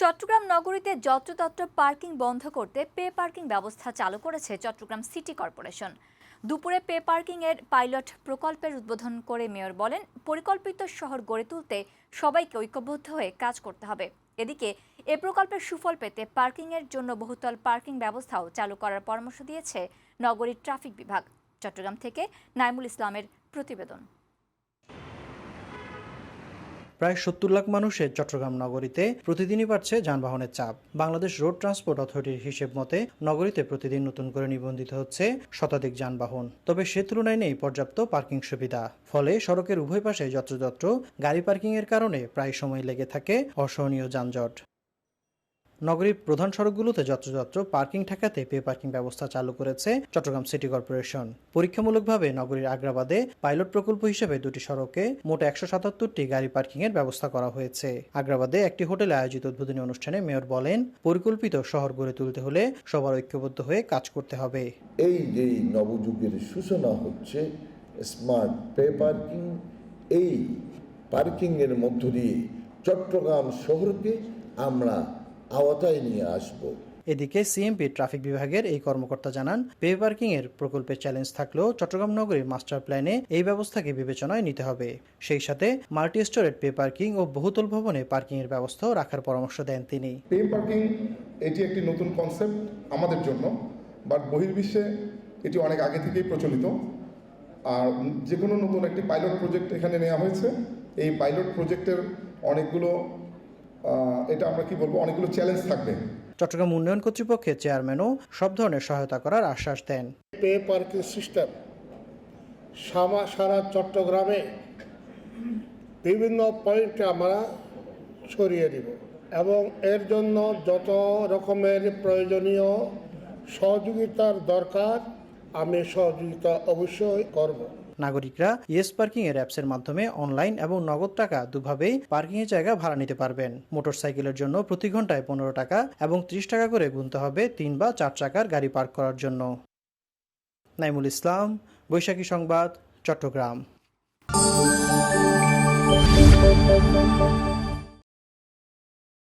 চট্টগ্রাম নগরীতে যত্রতত্র পার্কিং বন্ধ করতে পে পার্কিং ব্যবস্থা চালু করেছে চট্টগ্রাম সিটি কর্পোরেশন। দুপুরে পে পার্কিং এর পাইলট প্রকল্পের উদ্বোধন করে মেয়র বলেন, পরিকল্পিত শহর গড়ে তুলতে সবাইকে ঐক্যবদ্ধ হয়ে কাজ করতে হবে। এদিকে, এ প্রকল্পের সুফল পেতে পার্কিং এর জন্য বহুতল পার্কিং ব্যবস্থাও চালু করার পরামর্শ দিয়েছে নগরীর ট্রাফিক বিভাগ। চট্টগ্রাম থেকে নাইমুল ইসলামের প্রতিবেদন। প্রায় সত্তর লাখ মানুষের চট্টগ্রাম নগরীতে প্রতিদিনই বাড়ছে যানবাহনের চাপ। বাংলাদেশ রোড ট্রান্সপোর্ট অথরিটির হিসেব মতে নগরীতে প্রতিদিন নতুন করে নিবন্ধিত হচ্ছে শতাধিক যানবাহন। তবে সে তুলনায় নেই পর্যাপ্ত পার্কিং সুবিধা। ফলে সড়কের উভয় পাশে যত্রযত্র গাড়ি পার্কিংয়ের কারণে প্রায় সময় লেগে থাকে অসহনীয় যানজট। নগরীর প্রধান সড়কগুলোতে যত্রযত্র পার্কিং ঠেকাতে পে পার্কিং ব্যবস্থা চালু করেছে চট্টগ্রাম সিটি কর্পোরেশন। পরীক্ষামূলকভাবে নগরীর আগ্রাবাদে পাইলট প্রকল্প হিসেবে দুটি সড়কে মোট একশো সাতাত্তরটি গাড়ি পার্কিং এর ব্যবস্থা করা হয়েছে। আগ্রাবাদে একটি হোটেলে আয়োজিত উদ্বোধনী অনুষ্ঠানে মেয়র বলেন, পরিকল্পিত শহর গড়ে তুলতে হলে সবার ঐক্যবদ্ধ হয়ে কাজ করতে হবে। এই যে নবযুগের সূচনা হচ্ছে, স্মার্ট পে পার্কিং, এই পার্কিংয়ের মধ্য দিয়ে চট্টগ্রাম শহরকে আমরা আওতায় নিয়ে আসব। এদিকে সিএমপি ট্রাফিক বিভাগের এই কর্মকর্তা জানান পে পার্কিং এর প্রকল্পের চ্যালেঞ্জ থাকলেও চট্টগ্রাম নগরীর মাস্টার প্ল্যানে এই ব্যবস্থাকে বিবেচনায় নিতে হবে। সেই সাথে মাল্টি স্টোরেড পে পার্কিং ও বহুতল ভবনে পার্কিং এর ব্যবস্থাও রাখার পরামর্শ দেন তিনি। পে পার্কিং এটি একটি নতুন কনসেপ্ট আমাদের জন্য বাট বহির্বিশ্বে এটি অনেক আগে থেকেই প্রচলিত। আর যে কোনো নতুন একটি পাইলট প্রজেক্ট এখানে নেওয়া হয়েছে। এই পাইলট প্রজেক্টের অনেকগুলো এটা আমরা কি বলব অনেকগুলো চ্যালেঞ্জ থাকবে। চট্টগ্রাম উন্নয়ন কর্তৃপক্ষের চেয়ারম্যানও সব ধরনের সহায়তা করার আশ্বাস দেন। পে পার্কিং সিস্টেম সামা সারা চট্টগ্রামে বিভিন্ন পয়েন্টে আমরা ছড়িয়ে দিব এবং এর জন্য যত রকমের প্রয়োজনীয় সহযোগিতার দরকার আমি সহযোগিতা অবশ্যই করব। নাগরিকরা ইয়েস পার্কিং এর অ্যাপসের মাধ্যমে অনলাইন এবং নগদ টাকা দুভাবেই পার্কিং এর জায়গা ভাড়া নিতে পারবেন। মোটরসাইকেলের জন্য প্রতি ঘন্টায় পনেরো টাকা এবং ত্রিশ টাকা করে গুনতে হবে তিন বা চার চাকার গাড়ি পার্ক করার জন্য। নাইমুল ইসলাম, বৈশাখী সংবাদ, চট্টগ্রাম।